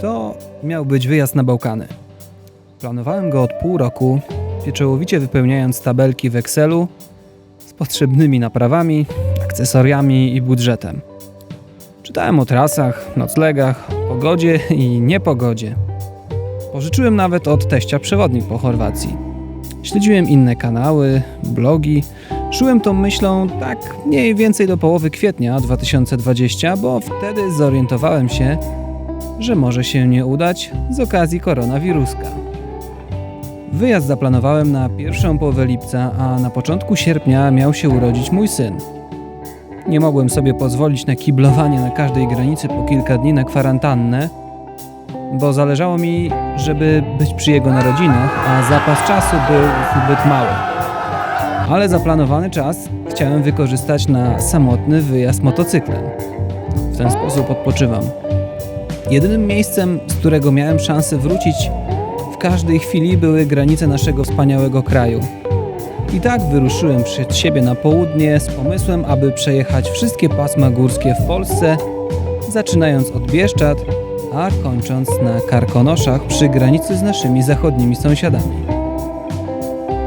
To miał być wyjazd na Bałkany. Planowałem go od pół roku, pieczołowicie wypełniając tabelki w Excelu z potrzebnymi naprawami, akcesoriami i budżetem. Czytałem o trasach, noclegach, pogodzie i niepogodzie. Pożyczyłem nawet od teścia przewodnik po Chorwacji. Śledziłem inne kanały, blogi. Szyłem tą myślą tak mniej więcej do połowy kwietnia 2020, bo wtedy zorientowałem się, że może się nie udać z okazji koronawiruska. Wyjazd zaplanowałem na pierwszą połowę lipca, a na początku sierpnia miał się urodzić mój syn. Nie mogłem sobie pozwolić na kiblowanie na każdej granicy po kilka dni na kwarantannę, bo zależało mi, żeby być przy jego narodzinach, a zapas czasu był zbyt mały. Ale zaplanowany czas chciałem wykorzystać na samotny wyjazd motocyklem. W ten sposób odpoczywam. Jedynym miejscem, z którego miałem szansę wrócić w każdej chwili były granice naszego wspaniałego kraju. I tak wyruszyłem przed siebie na południe z pomysłem, aby przejechać wszystkie pasma górskie w Polsce, zaczynając od Bieszczad, a kończąc na Karkonoszach przy granicy z naszymi zachodnimi sąsiadami.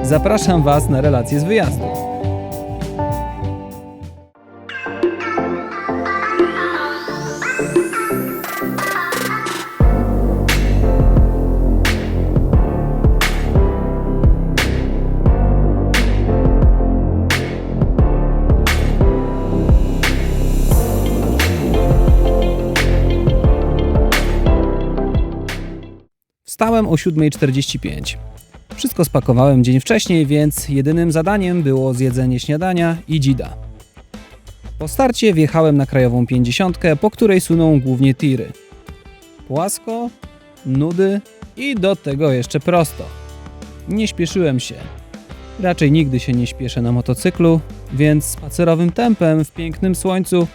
Zapraszam Was na relacje z wyjazdu. Wstałem o 7.45. Wszystko spakowałem dzień wcześniej, więc jedynym zadaniem było zjedzenie śniadania i dzida. Po starcie wjechałem na krajową 50, po której suną głównie tiry. Płasko, nudy i do tego jeszcze prosto. Nie śpieszyłem się. Raczej nigdy się nie śpieszę na motocyklu, więc spacerowym tempem w pięknym słońcu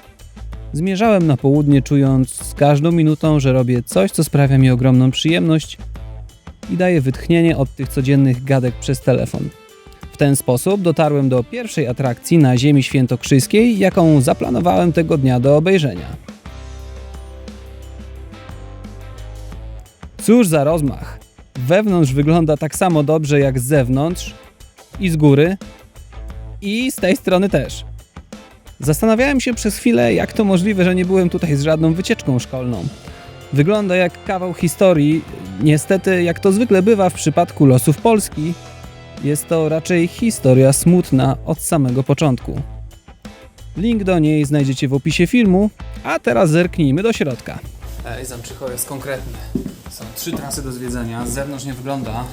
zmierzałem na południe, czując z każdą minutą, że robię coś, co sprawia mi ogromną przyjemność i daje wytchnienie od tych codziennych gadek przez telefon. W ten sposób dotarłem do pierwszej atrakcji na Ziemi Świętokrzyskiej, jaką zaplanowałem tego dnia do obejrzenia. Cóż za rozmach! Wewnątrz wygląda tak samo dobrze jak z zewnątrz i z góry i z tej strony też. Zastanawiałem się przez chwilę, jak to możliwe, że nie byłem tutaj z żadną wycieczką szkolną. Wygląda jak kawał historii. Niestety, jak to zwykle bywa w przypadku losów Polski, jest to raczej historia smutna od samego początku. Link do niej znajdziecie w opisie filmu, a teraz zerknijmy do środka. Ej, Zamczycho jest konkretny. Są trzy trasy do zwiedzenia. Z zewnątrz nie wygląda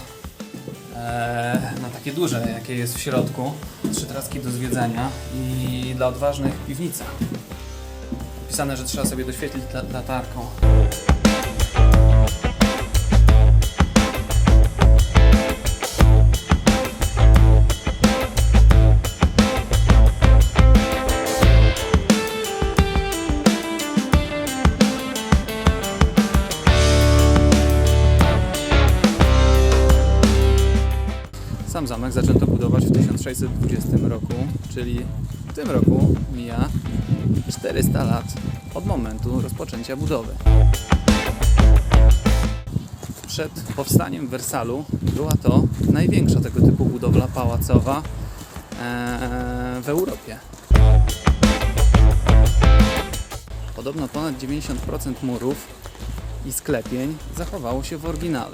e, na takie duże, jakie jest w środku. Trzy traski do zwiedzania i dla odważnych piwnica. Napisane, że trzeba sobie doświetlić la- latarką. Sam zamek zaczęto budować w 1620 roku, czyli w tym roku mija 400 lat od momentu rozpoczęcia budowy. Przed powstaniem Wersalu była to największa tego typu budowla pałacowa e, w Europie. Podobno ponad 90% murów i sklepień zachowało się w oryginale.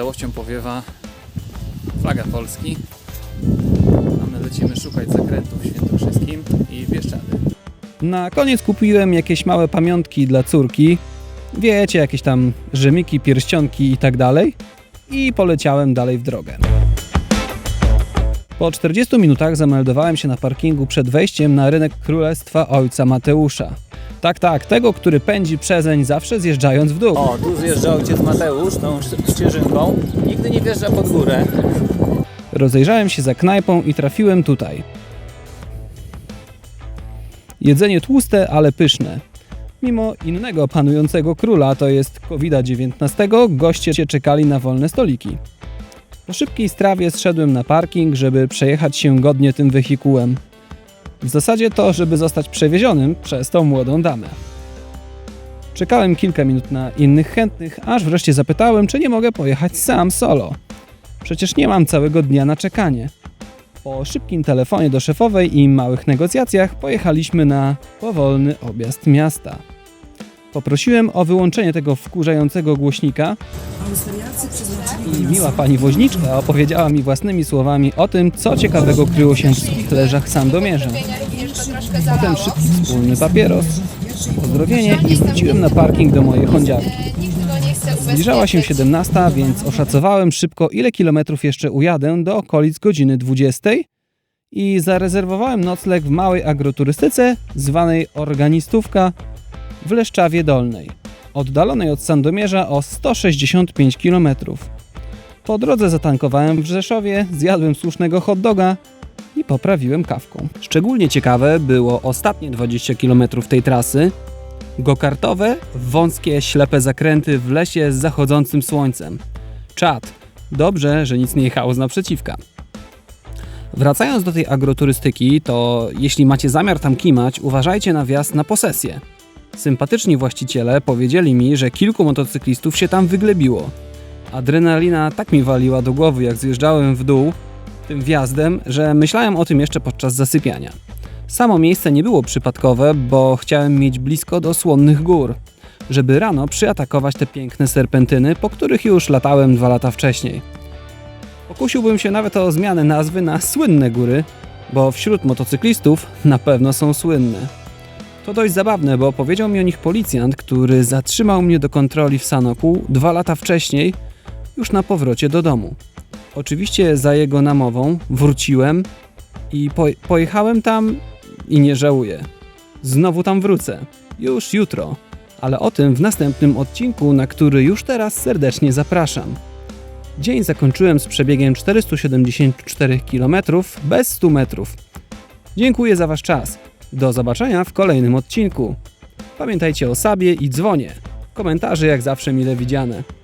Całością powiewa flaga Polski. A my lecimy szukać zakrętów w Świętokrzyskim i Bieszczady. Na koniec kupiłem jakieś małe pamiątki dla córki. Wiecie, jakieś tam rzemiki, pierścionki i tak dalej. I poleciałem dalej w drogę. Po 40 minutach zameldowałem się na parkingu przed wejściem na rynek Królestwa Ojca Mateusza. Tak, tak, tego, który pędzi przezeń zawsze zjeżdżając w dół. O, tu zjeżdża ojciec Mateusz tą ścieżynką. Nigdy nie wjeżdża pod górę. Rozejrzałem się za knajpą i trafiłem tutaj. Jedzenie tłuste, ale pyszne. Mimo innego panującego króla, to jest COVID-19, goście czekali na wolne stoliki. Po szybkiej strawie zszedłem na parking, żeby przejechać się godnie tym wehikułem. W zasadzie to, żeby zostać przewiezionym przez tą młodą damę. Czekałem kilka minut na innych chętnych, aż wreszcie zapytałem, czy nie mogę pojechać sam solo. Przecież nie mam całego dnia na czekanie. Po szybkim telefonie do szefowej i małych negocjacjach pojechaliśmy na powolny objazd miasta. Poprosiłem o wyłączenie tego wkurzającego głośnika i miła pani woźniczka opowiedziała mi własnymi słowami o tym, co ciekawego kryło się w suchych leżach Sandomierza. Potem szybki wspólny papieros, pozdrowienie i wróciłem na parking do mojej Hondziawki. Zbliżała się 17, więc oszacowałem szybko, ile kilometrów jeszcze ujadę do okolic godziny 20 i zarezerwowałem nocleg w małej agroturystyce zwanej Organistówka w Leszczawie Dolnej, oddalonej od Sandomierza o 165 km. Po drodze zatankowałem w Rzeszowie, zjadłem słusznego hot doga i poprawiłem kawką. Szczególnie ciekawe było ostatnie 20 km tej trasy, Gokartowe, wąskie, ślepe zakręty w lesie z zachodzącym słońcem. Czad. Dobrze, że nic nie jechało z naprzeciwka. Wracając do tej agroturystyki, to jeśli macie zamiar tam kimać, uważajcie na wjazd na posesję. Sympatyczni właściciele powiedzieli mi, że kilku motocyklistów się tam wyglebiło. Adrenalina tak mi waliła do głowy, jak zjeżdżałem w dół tym wjazdem, że myślałem o tym jeszcze podczas zasypiania. Samo miejsce nie było przypadkowe, bo chciałem mieć blisko do słonnych gór, żeby rano przyatakować te piękne serpentyny, po których już latałem dwa lata wcześniej. Pokusiłbym się nawet o zmianę nazwy na słynne góry, bo wśród motocyklistów na pewno są słynne. To dość zabawne, bo powiedział mi o nich policjant, który zatrzymał mnie do kontroli w Sanoku dwa lata wcześniej, już na powrocie do domu. Oczywiście za jego namową wróciłem i po pojechałem tam i nie żałuję. Znowu tam wrócę. Już jutro. Ale o tym w następnym odcinku, na który już teraz serdecznie zapraszam. Dzień zakończyłem z przebiegiem 474 km bez 100 metrów. Dziękuję za Wasz czas. Do zobaczenia w kolejnym odcinku. Pamiętajcie o sabie i dzwonie. Komentarze jak zawsze mile widziane.